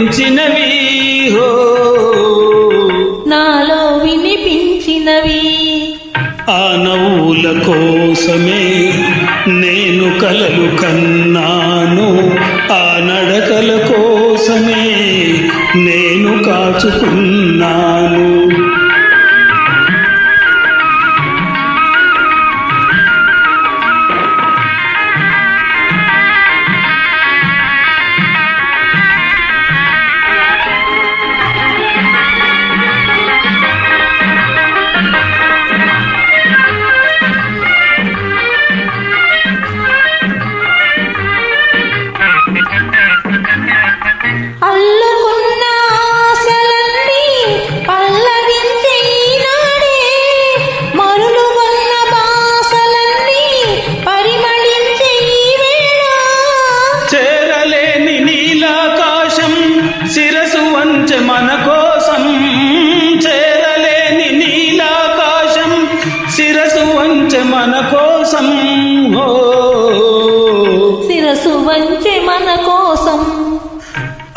నడిపించినవి హో. నాలో వినిపించినవి. ఆ నవ్వుల కోసమే నేను కలలు కన్నాను. ఆ నడకల కోసమే నేను కాచుకున్నాను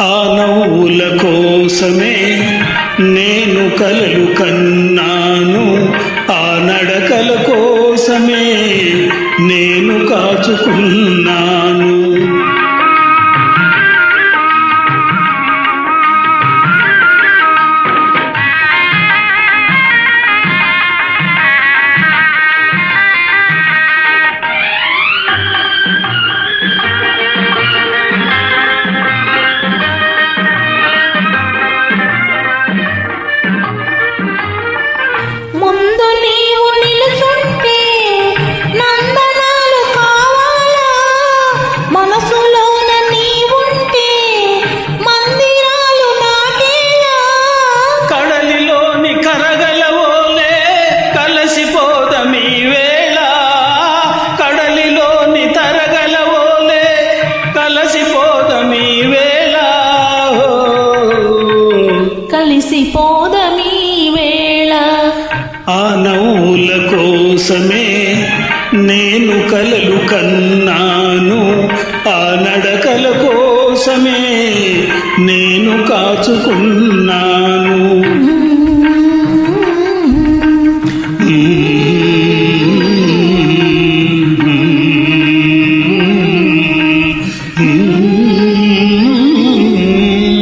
ఆ నవ్వుల కోసమే నేను కలలు కన్నాను. ఆ నడకల కోసమే నేను కాచుకున్నాను. కోసమే నేను కలలు కన్నాను. ఆ నడకల కోసమే నేను కాచుకున్నాను.